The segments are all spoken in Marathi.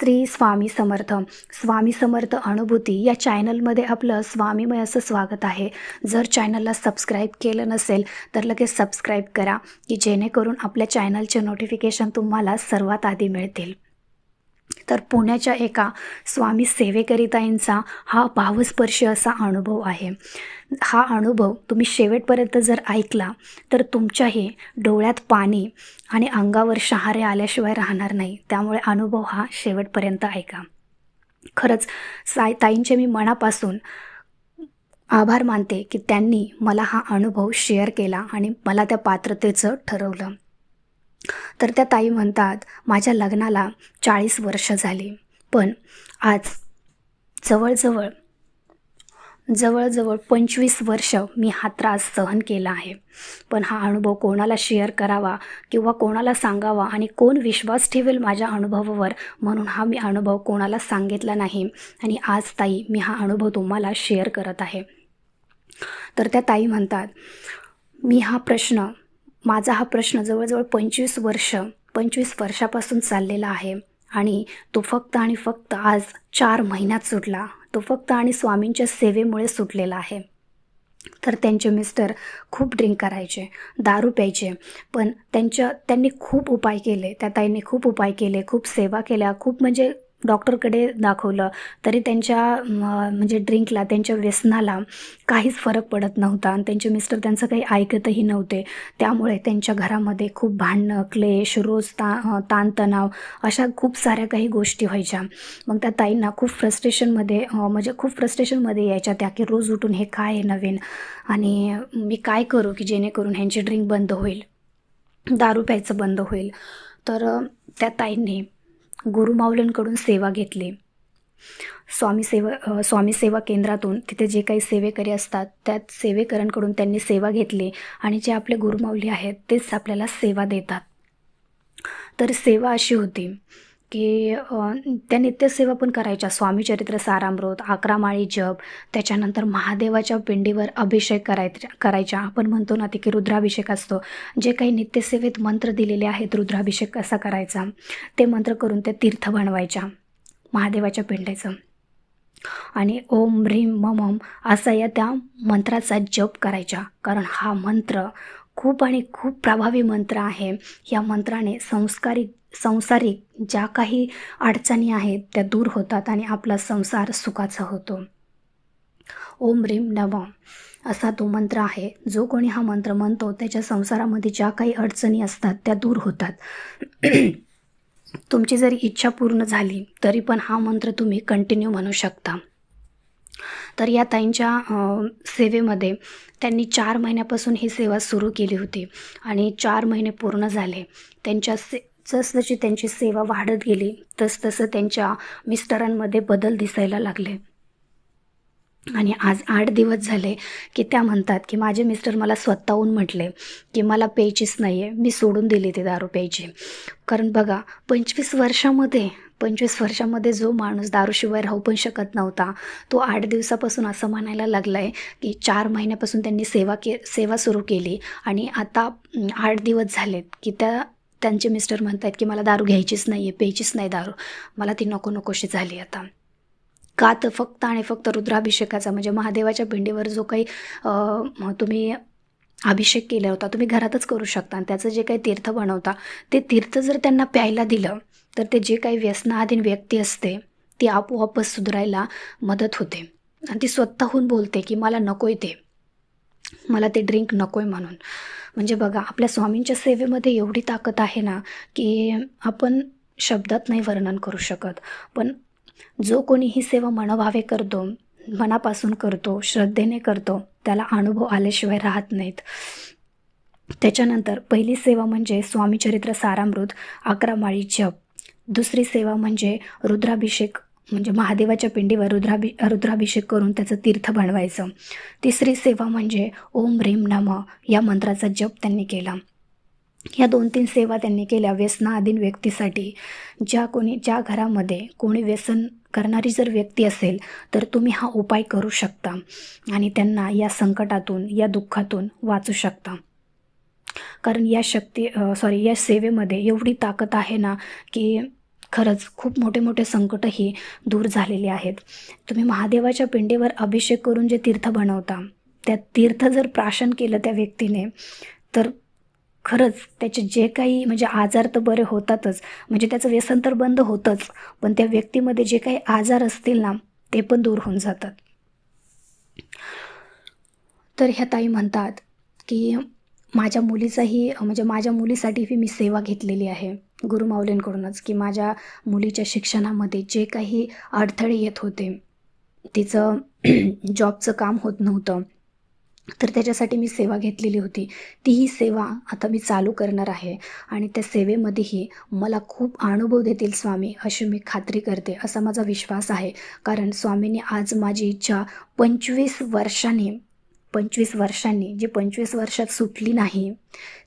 श्री स्वामी समर्थ. स्वामी समर्थ अनुभूती या चॅनलमध्ये आपलं स्वामीमय असं स्वागत आहे. जर चॅनलला सबस्क्राईब केलं नसेल तर लगेच सबस्क्राईब करा की जेणेकरून आपल्या चॅनलचे नोटिफिकेशन तुम्हाला सर्वात आधी मिळतील. तर पुण्याच्या एका स्वामी सेवेकरिताईंचा हा भावस्पर्शी असा अनुभव आहे. हा अनुभव तुम्ही शेवटपर्यंत जर ऐकला तर तुमच्याही डोळ्यात पाणी आणि अंगावर शहारे आल्याशिवाय राहणार नाही. त्यामुळे अनुभव हा शेवटपर्यंत ऐका. खरंच साय ताईंचे मी मनापासून आभार मानते की त्यांनी मला हा अनुभव शेअर केला आणि मला त्या पात्रतेचं ठरवलं. तर त्या ताई म्हणतात माझ्या लग्नाला चाळीस वर्ष झाली. पण आज जवळजवळ जवळजवळ पंचवीस वर्ष मी हा त्रास सहन केला आहे. पण हा अनुभव कोणाला शेअर करावा किंवा कोणाला सांगावा आणि कोण विश्वास ठेवेल माझ्या अनुभवावर म्हणून हा मी अनुभव कोणाला सांगितला नाही. आणि आज ताई मी हा अनुभव तुम्हाला शेअर करत आहे. तर त्या ताई म्हणतात मी हा प्रश्न माझा हा प्रश्न जवळजवळ पंचवीस वर्ष पंचवीस वर्षापासून चाललेला आहे आणि तो फक्त आणि फक्त आज चार महिन्यात सुटला. तो फक्त आणि स्वामींच्या सेवेमुळे सुटलेला आहे. तर त्यांचे मिस्टर खूप ड्रिंक करायचे दारू प्यायचे पण त्यांच्या त्यांनी खूप उपाय केले त्या ताईंनी खूप उपाय केले खूप सेवा केल्या खूप म्हणजे डॉक्टरकडे दाखवलं तरी त्यांच्या म्हणजे ड्रिंकला त्यांच्या व्यसनाला काहीच फरक पडत नव्हता आणि त्यांचे मिस्टर त्यांचं काही ऐकतही नव्हते. त्यामुळे त्यांच्या घरामध्ये खूप भांडणं क्लेश रोज ता ताणतणाव अशा खूप साऱ्या काही गोष्टी व्हायच्या. मग त्या ताईंना खूप फ्रस्ट्रेशनमध्ये म्हणजे खूप फ्रस्ट्रेशनमध्ये यायच्या त्या की रोज उठून हे काय आहे नवीन? आणि मी काय करू की जेणेकरून ह्यांची ड्रिंक बंद होईल? दारू प्यायचं बंद होईल? तर त्या ताईंनी गुरुमाऊलींकडून सेवा घेतली. स्वामी सेवा स्वामी सेवा केंद्रातून तिथे जे काही सेवेकरी असतात त्यात सेवेकरांकडून त्यांनी सेवा घेतली आणि जे आपले गुरुमाऊली आहेत तेच आपल्याला सेवा देतात. तर सेवा अशी होती. की त्या नित्यसेवा पण करायच्या. स्वामीचरित्र सारामृत अकरा माळी जप त्याच्यानंतर महादेवाच्या पिंडीवर अभिषेक करायच्या करायच्या. आपण म्हणतो ना ते की रुद्राभिषेक असतो. जे काही नित्यसेवेत मंत्र दिलेले आहेत रुद्राभिषेक कसा करायचा? ते मंत्र करून ते तीर्थ बनवायच्या महादेवाच्या पिंडीचं. आणि ओम ह्रीम ममम असा या त्या मंत्राचा जप करायच्या. कारण हा मंत्र खूप आणि खूप प्रभावी मंत्र आहे. या मंत्राने संस्कारिक संसारिक ज्या काही अडचणी आहेत त्या दूर होतात आणि आपला संसार सुखाचा होतो. ओम ह्रीम नवम असा तो मंत्र आहे. जो कोणी हा मंत्र म्हणतो त्याच्या संसारामध्ये ज्या काही अडचणी असतात त्या दूर होतात. तुमची जरी इच्छा पूर्ण झाली तरी पण हा मंत्र तुम्ही कंटिन्यू म्हणू शकता. तर या ताईंच्या सेवेमध्ये त्यांनी चार महिन्यापासून ही सेवा सुरू केली होती. आणि चार महिने पूर्ण झाले. त्यांच्या से जसजशी त्यांची सेवा वाढत गेली तसतसं त्यांच्या मिस्टरांमध्ये बदल दिसायला लागले. आणि आज आठ दिवस झाले की त्या म्हणतात की माझे मिस्टर मला स्वतःहून म्हटले की मला प्यायचीच नाही आहे मी सोडून दिली ती दारू प्यायची. कारण बघा पंचवीस वर्षामध्ये पंचवीस वर्षामध्ये जो माणूस दारूशिवाय राहू पण शकत नव्हता तो आठ दिवसापासून असं म्हणायला लागला आहे की चार महिन्यापासून त्यांनी सेवा के सेवा सुरू केली. आणि आता आठ दिवस झालेत की त्या त्यांचे मिस्टर म्हणतात की मला दारू घ्यायचीच नाही आहे प्यायचीच नाही दारू. मला ती नको नकोशी झाली आता. का तर फक्त आणि फक्त रुद्राभिषेकाचा म्हणजे महादेवाच्या पिंडीवर जो काही तुम्ही अभिषेक केला होता तुम्ही घरातच करू शकता. आणि त्याचं जे काही तीर्थ बनवता ते तीर्थ जर त्यांना प्यायला दिलं तर ते जे काही व्यसनाधीन व्यक्ती असते ती आपोआपच सुधारायला मदत होते. आणि ती स्वतःहून बोलते की मला नको आहे ते. मला ते ड्रिंक नको आहे म्हणून. म्हणजे बघा आपल्या स्वामींच्या सेवेमध्ये एवढी ताकद आहे ना की आपण शब्दात नाही वर्णन करू शकत. पण जो कोणी ही सेवा मनभावे करतो मनापासून करतो श्रद्धेने करतो त्याला अनुभव आल्याशिवाय राहत नाहीत. त्याच्यानंतर पहिली सेवा म्हणजे स्वामीचरित्र सारामृत अकरा माळी जप. दुसरी सेवा म्हणजे रुद्राभिषेक म्हणजे महादेवाच्या पिंडीवर रुद्राभि रुद्राभिषेक करून त्याचं तीर्थ बनवायचं. तिसरी सेवा म्हणजे ओम रेम नम या मंत्राचा जप त्यांनी केला. या दोन तीन सेवा त्यांनी केल्या व्यसनाधीन व्यक्तीसाठी. ज्या कोणी ज्या घरामध्ये कोणी व्यसन करणारी जर व्यक्ती असेल तर तुम्ही हा उपाय करू शकता आणि त्यांना या संकटातून या दुःखातून वाचू शकता. कारण या शक्ती सॉरी या सेवेमध्ये एवढी ताकद आहे ना की खरंच खूप मोठे मोठे संकटही दूर झालेले आहेत. तुम्ही महादेवाच्या पिंडीवर अभिषेक करून जे तीर्थ बनवता त्या तीर्थ जर प्राशन केलं त्या व्यक्तीने तर खरंच त्याचे जे काही म्हणजे आजार तर बरे होतातच म्हणजे त्याचं व्यसन तर बंद होतंच पण त्या व्यक्तीमध्ये जे काही आजार असतील ना ते पण दूर होऊन जातात. तर ह्या ताई म्हणतात की माझ्या मुलीचाही म्हणजे माझ्या मुलीसाठीही मी सेवा घेतलेली आहे गुरुमाऊलींकडूनच की माझ्या मुलीच्या शिक्षणामध्ये जे काही अडथळे येत होते तिचं जॉबचं काम होत नव्हतं तर त्याच्यासाठी मी सेवा घेतलेली होती. तीही सेवा आता मी चालू करणार आहे आणि त्या सेवेमध्येही मला खूप अनुभव देतील स्वामी अशी मी खात्री करते असा माझा विश्वास आहे. कारण स्वामींनी आज माझी इच्छा पंचवीस वर्षांनी पंचवीस वर्षांनी जी पंचवीस वर्षात सुटली नाही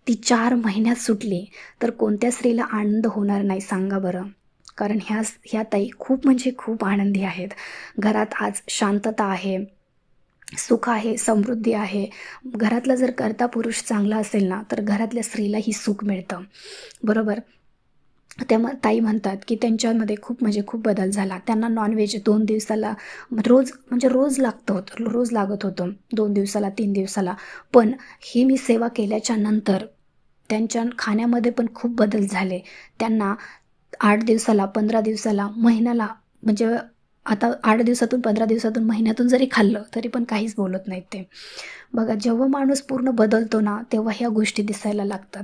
ती चार महिन्यात सुटली तर कोणत्या स्त्रीला आनंद होणार नाही सांगा बरं. कारण ह्या ह्या ताई खूप म्हणजे खूप आनंदी आहेत. घरात आज शांतता आहे सुख आहे समृद्धी आहे. घरातला जर कर्ता पुरुष चांगला असेल ना तर घरातल्या स्त्रीलाही सुख मिळतं. बरोबर? त्या ताई म्हणतात की त्यांच्यामध्ये खूप म्हणजे खूप बदल झाला. त्यांना नॉनव्हेज दोन दिवसाला रोज म्हणजे रोज लागतं होतं रोज लागत होतं. दोन दिवसाला तीन दिवसाला. पण ही मी सेवा केल्याच्यानंतर त्यांच्या खाण्यामध्ये पण खूप बदल झाले. त्यांना आठ दिवसाला पंधरा दिवसाला महिन्याला म्हणजे आता आठ दिवसातून पंधरा दिवसातून महिन्यातून जरी खाल्लं तरी पण काहीच बोलत नाहीत ते. बघा जेव्हा माणूस पूर्ण बदलतो ना तेव्हा ह्या गोष्टी दिसायला लागतात.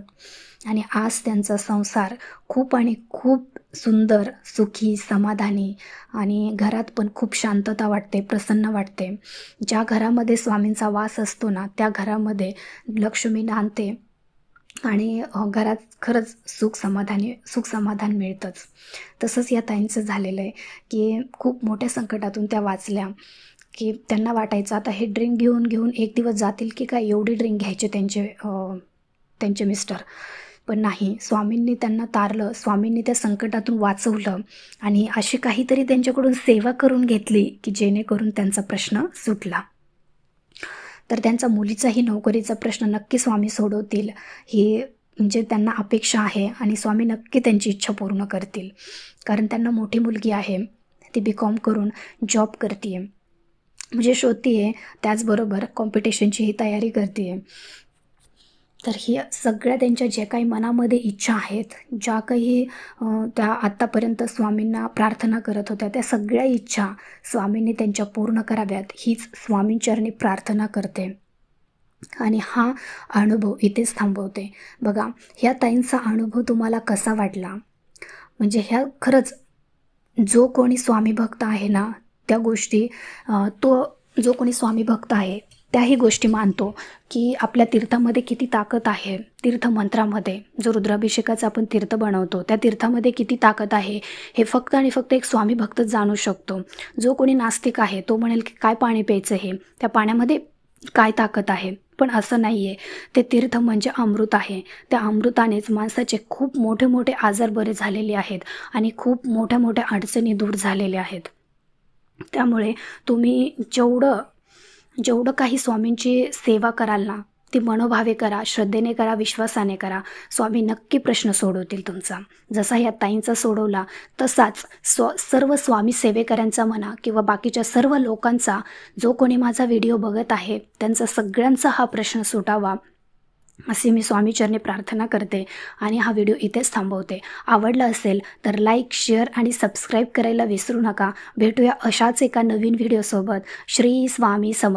आणि आज त्यांचा संसार खूप आणि खूप सुंदर सुखी समाधानी आणि घरात पण खूप शांतता वाटते प्रसन्न वाटते. ज्या घरामध्ये स्वामींचा वास असतो ना त्या घरामध्ये लक्ष्मी नांदते आणि घरात खरंच सुख समाधानी सुख समाधान मिळतंच. तसंच या ताईंचं झालेलं आहे की खूप मोठ्या संकटातून त्या वाचल्या की त्यांना वाटायचं आता हे ड्रिंक घेऊन घेऊन एक दिवस जातील की काय? एवढी ड्रिंक घ्यायचे त्यांचे त्यांचे मिस्टर. पण नाही. स्वामींनी त्यांना तारलं स्वामींनी त्या संकटातून वाचवलं आणि अशी काहीतरी त्यांच्याकडून सेवा करून घेतली की जेणेकरून त्यांचा प्रश्न सुटला. तर त्यांचा मुलीचाही नोकरीचा प्रश्न नक्की स्वामी सोडवतील. ही म्हणजे त्यांना अपेक्षा आहे आणि स्वामी नक्की त्यांची इच्छा पूर्ण करतील. कारण त्यांना मोठी मुलगी आहे. ती बी कॉम करून जॉब करते आहे म्हणजे शोधती आहे त्याचबरोबर कॉम्पिटिशनचीही तयारी करते आहे तर ही सगळ्या त्यांच्या ज्या काही मनामध्ये इच्छा आहेत ज्या काही त्या आत्तापर्यंत स्वामींना प्रार्थना करत होत्या त्या सगळ्या इच्छा स्वामींनी त्यांच्या पूर्ण कराव्यात हीच स्वामींचरणी प्रार्थना करते. आणि हा अनुभव इथेच थांबवते. बघा ह्या ताईंचा अनुभव तुम्हाला कसा वाटला? म्हणजे ह्या खरंच जो कोणी स्वामी भक्त आहे ना त्या गोष्टी तो जो कोणी स्वामी भक्त आहे त्याही गोष्टी मानतो की आपल्या तीर्थामध्ये किती ताकद आहे तीर्थमंत्रामध्ये. जो रुद्राभिषेकाचा आपण तीर्थ बनवतो त्या तीर्थामध्ये किती ताकद आहे हे फक्त आणि फक्त एक स्वामी भक्तच जाणू शकतो. जो कोणी नास्तिक आहे तो म्हणेल की काय पाणी प्यायचं हे त्या पाण्यामध्ये काय ताकद आहे? पण असं नाही आहे ते तीर्थ म्हणजे अमृत आहे. त्या अमृतानेच माणसाचे खूप मोठे मोठे आजार बरे झालेले आहेत आणि खूप मोठ्या मोठ्या अडचणी दूर झालेल्या आहेत. त्यामुळे तुम्ही जेवढं जेवढं काही स्वामींची सेवा कराल ना ती मनोभावे करा श्रद्धेने करा विश्वासाने करा. स्वामी नक्की प्रश्न सोडवतील तुमचा. जसा या ताईंचा सोडवला तसाच स्व सर्व स्वामी सेवेकऱ्यांचा म्हणा किंवा बाकीच्या सर्व लोकांचा जो कोणी माझा व्हिडिओ बघत आहे त्यांचा सगळ्यांचा हा प्रश्न सुटावा असे मी स्वामीचरणी प्रार्थना करते आणि हा व्हिडिओ इथेच थांबवते. आवडला असेल तर लाईक शेअर आणि सबस्क्राईब करायला विसरू नका. भेटूया अशाच एका नवीन व्हिडिओसोबत. श्री स्वामी सम